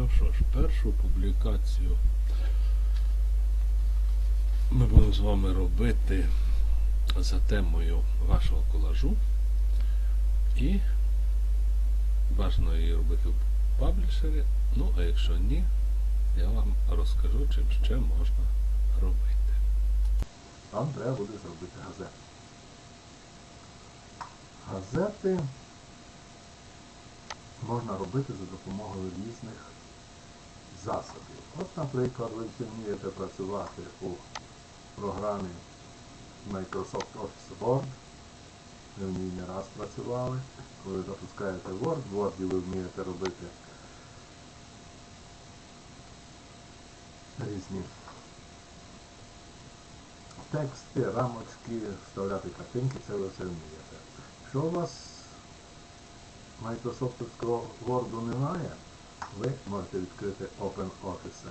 Ну що ж, першу публікацію ми будемо з вами робити за темою вашого колажу. І бажано її робити в паблішері. Ну, а якщо ні, я вам розкажу, чим ще можна робити. Вам треба буде зробити газету. Газети можна робити за допомогою різних засобів. От, наприклад, ви всі вмієте працювати у програмі Microsoft Office Word. Ви в ній не раз працювали. Коли запускаєте Word, в Word ви вмієте робити різні тексти, рамочки, вставляти картинки, це ви все вмієте. Якщо у вас Microsoft Word немає, ви можете відкрити OpenOffice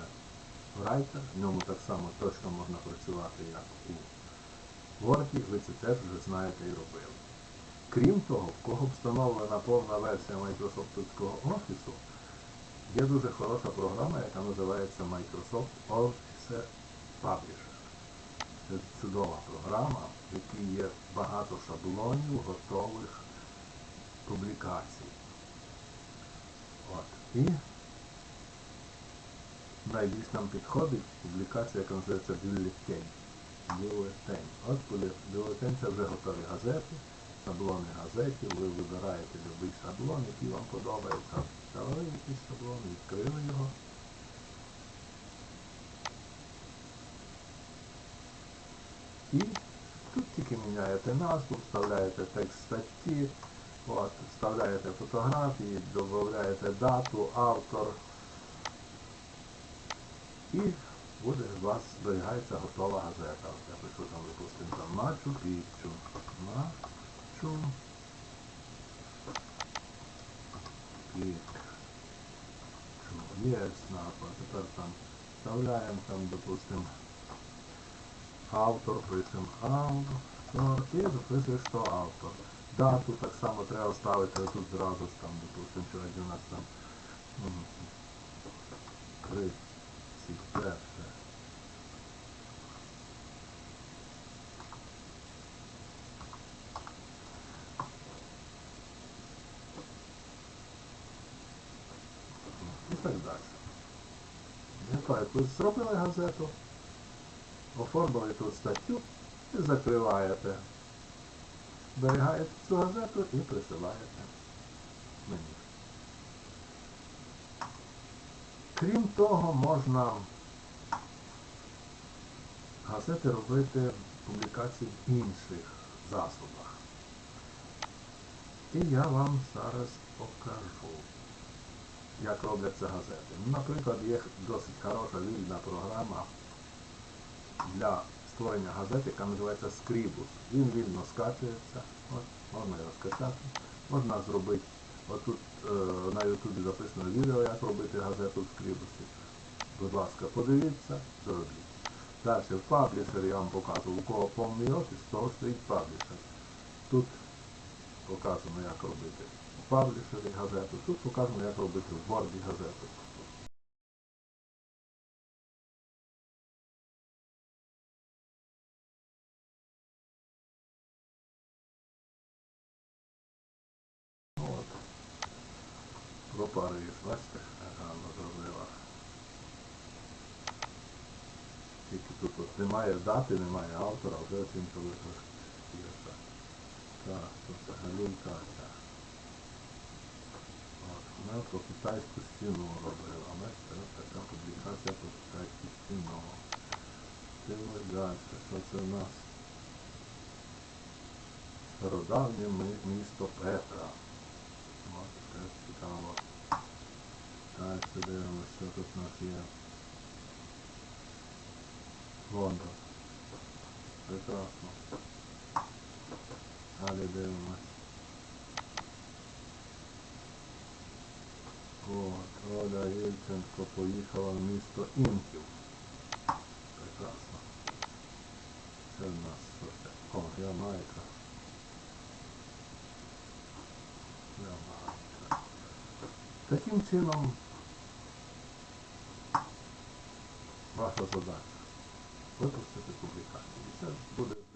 Writer, в ньому так само точно можна працювати, як у Word, ви це теж вже знаєте і робили. Крім того, в кого встановлена повна версія Microsoft Office, є дуже хороша програма, яка називається Microsoft Office Publisher. Це чудова програма, в якій є багато шаблонів готових публікацій. От. І найбільш нам підходить публікація, яка називається бюлетень. Бюлетень. От бюле- бюлетень це вже готові газети, шаблони газетів, ви вибираєте будь-який шаблон, який вам подобається. Взяли якийсь шаблон, відкрили його. І тут тільки міняєте назву, вставляєте текст статті, от, вставляєте фотографії, додаєте дату, автор. І буде у вас зберігається готова газета. Я пишу там, допустимо, там Мачу Пікчу. Мачу Пікчу. Є снапа. Тепер там вставляємо там, допустимо, автор, пишемо автор і записуєш, що автор. Дату так само треба ставити тут зразу ж там, допустимо, сьогодні у нас там 31. І так далі. Як ви зробили газету, оформили тут статтю і закриваєте. Зберігаєте цю газету і присилаєте мені. Крім того, можна газети робити публікації в інших засобах. І я вам зараз покажу, як робляться газети. Наприклад, є досить хороша вільна програма для створення газети, яка називається Scribus. Він вільно скачується, от, можна його скачати. Можна зробити, отут е, на Ютубі записано відео, як робити газету в Scribus. Будь ласка, подивіться, зробіть. Далі в паблішері я вам показую, у кого повний офіс, того стоїть паблішер. Тут показано, як робити в паблішері газету, тут показано, як робити в Word газету. Париж, бачите, яка вона зробила. Тільки тут от немає дати, немає автора, вже оцінка виходить. гірша. Так, тут взагалі. От, вона про китайську стіну робила. Бачите, ось така публікація про китайську стіну. Дивимось далі, що це в нас? Стародавнє місто Петра. От, теж цікаво. Далі дивимося, що тут у нас є. Лондон. Прекрасно. Далі дивимось. От, Оля Єльченко поїхала в місто Інків. Прекрасно. Це в нас що це? О, Ямайка. Ямайка. Таким чином задача випустити публікацію. І це буде.